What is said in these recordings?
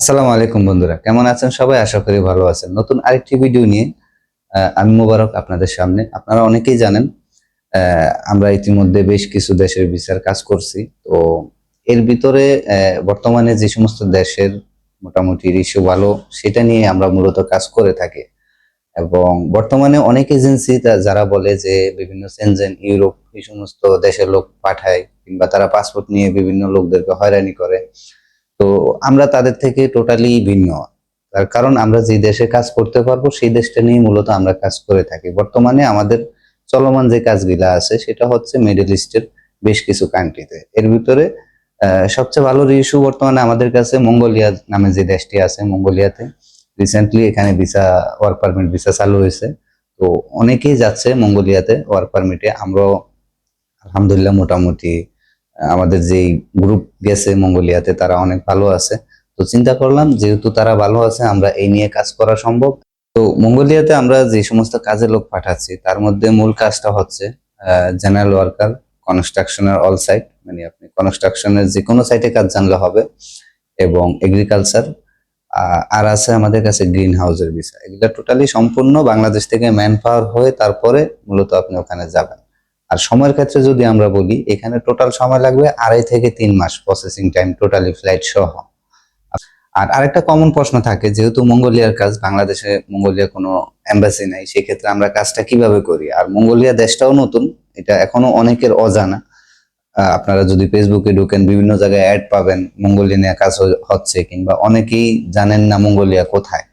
আসসালামু আলাইকুম বন্ধুরা, কেমন আছেন সবাই? আশা করি ভালো আছেন। নতুন আরেকটি ভিডিও নিয়ে আমি মোবারক আপনাদের সামনে। আপনারা অনেকেই জানেন আমরা ইতিমধ্যে বেশ কিছু দেশের বিচার কাজ করছি। তো এর ভিতরে বর্তমানে যে সমস্ত দেশের মোটামুটি রিস্যু ভালো, সেটা নিয়ে আমরা মূলত কাজ করে থাকি। এবং বর্তমানে অনেক এজেন্সি যারা বলে যে বিভিন্ন সেনজেন ইউরোপ, এই সমস্ত দেশের লোক পাঠায়, কিংবা তারা পাসপোর্ট নিয়ে বিভিন্ন লোকদেরকে হয়রানি করে। তো আমরা তাদের থেকে টোটালি ভিন্ন। তার কারণ আমরা যে দেশে কাজ করতে পারব, সেই দেশটা নিয়ে মূলত আমরা কাজ করে থাকি। বর্তমানে আমাদের চলমান যে কাজগুলা আছে, সেটা হচ্ছে মিডল ইস্টের বেশ কিছু কান্ট্রিতে এর ভিতরে সবচেয়ে ভালো ইস্যু বর্তমানে আমাদের কাছে মঙ্গোলিয়া নামে যে দেশটি আছে মঙ্গোলিয়াতে রিসেন্টলি এখানে ভিসা ওয়ার্ক পারমিট ভিসা চালু হয়েছে। তো অনেকেই যাচ্ছে মঙ্গোলিয়াতে ওয়ার্ক পারমিটে আমরাও, আলহামদুলিল্লাহ, মোটামুটি আমাদের যেই গ্রুপ গেছে মঙ্গোলিয়াতে, তারা অনেক ভালো আছে। তো চিন্তা করলাম, যেহেতু তারা ভালো আছে, আমরা এই নিয়ে কাজ করা সম্ভব। তো মঙ্গোলিয়াতে আমরা যে সমস্ত কাজে লোক পাঠাচ্ছি, তার মধ্যে মূল কাজটা হচ্ছে জেনারেল ওয়ার্কার কনস্ট্রাকশনের অল সাইট মানে আপনি কনস্ট্রাকশনের যে কোনো সাইটে কাজ জানলে হবে, এবং এগ্রিকালচার আর আছে আমাদের কাছে গ্রিন হাউসের বিষয়। এগুলো টোটালি সম্পূর্ণ বাংলাদেশ থেকে ম্যান পাওয়ার হয়ে তারপরে মূলত আপনি ওখানে যাবেন। আর সময়ের ক্ষেত্রে যদি আমরা বলি, এখানে টোটাল সময় লাগবে আড়াই থেকে তিন মাস প্রসেসিং টাইম টোটালি ফ্লাইট সহ। আর আরেকটা কমন প্রশ্ন থাকে, যেহেতু মঙ্গোলিয়ার কাজ, বাংলাদেশে মঙ্গোলিয়া কোনো এম্বাসি নাই, সেক্ষেত্রে আমরা কাজটা কীভাবে করি? আর মঙ্গোলিয়া দেশটাও নতুন, এটা এখনও অনেকের অজানা। আপনারা যদি ফেসবুকে ঢুকেন, বিভিন্ন জায়গায় অ্যাড পাবেন, মঙ্গোলিয়া নিয়ে কাজ হচ্ছে, কিংবা অনেকেই জানেন না মঙ্গোলিয়া কোথায়।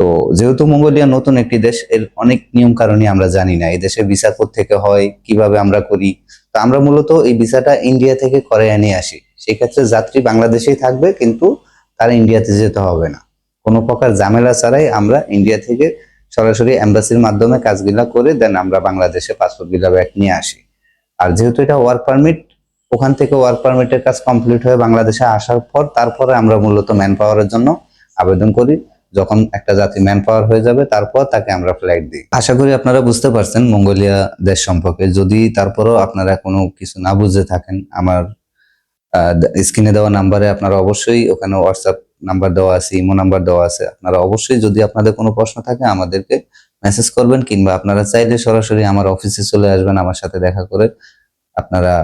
তো যেহেতু মঙ্গোলিয়া নতুন একটি দেশ, এর অনেক নিয়ম কারণে আমরা জানি না এই দেশে ভিসা থেকে হয়, কীভাবে আমরা করি। তো আমরা মূলত এই ভিসাটা ইন্ডিয়া থেকে করে এনে আসি। সেক্ষেত্রে যাত্রী বাংলাদেশেই থাকবে, কিন্তু তারা ইন্ডিয়াতে যেতে হবে না। কোনো প্রকার ঝামেলা ছাড়াই আমরা ইন্ডিয়া থেকে সরাসরি এম্বাসির মাধ্যমে কাজগুলা করে দেন আমরা বাংলাদেশে পাসপোর্টগুলা ব্যাক নিয়ে আসি। আর যেহেতু এটা ওয়ার্ক পারমিট ওখান থেকে ওয়ার্ক পারমিটের কাজ কমপ্লিট হয়ে বাংলাদেশে আসার পর তারপরে আমরা মূলত ম্যান পাওয়ারের জন্য আবেদন করি। যখন একটা জাতি ম্যান পাওয়ার হয়ে যাবে, তারপর তাকে আমরা ফ্লাইট দিই। আশা করি আপনারা বুঝতে পারছেন মঙ্গোলিয়া দেশ সম্পর্কে। যদি তারপরও আপনারা কোনো কিছু না বুঝে থাকেন, আমার স্ক্রিনে দেওয়া নাম্বারে আপনারা অবশ্যই ওখানে হোয়াটসঅ্যাপ নাম্বার দেওয়া আছে ইমো নাম্বার দেওয়া আছে। আপনারা অবশ্যই যদি আপনাদের কোনো প্রশ্ন থাকে, আমাদেরকে মেসেজ করবেন, কিংবা আপনারা চাইলে সরাসরি আমার অফিসে চলে আসবেন আমার সাথে দেখা করে আপনারা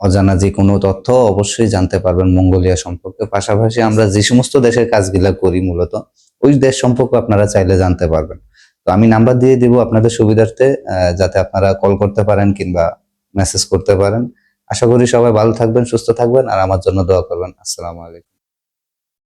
অজানা যে কোনো তথ্য অবশ্যই জানতে পারবেন মঙ্গোলিয়া সম্পর্কে। পাশাপাশি আমরা যে সমস্ত দেশের কাজগুলা করি মূলত ওই দেশ সম্পর্কে আপনারা চাইলে জানতে পারবেন। তো আমি নাম্বার দিয়ে দিব আপনাদের সুবিধার্থে যাতে আপনারা কল করতে পারেন কিংবা মেসেজ করতে পারেন। আশা করি সবাই ভালো থাকবেন, সুস্থ থাকবেন, আর আমার জন্য দোয়া করবেন। আসসালামু আলাইকুম।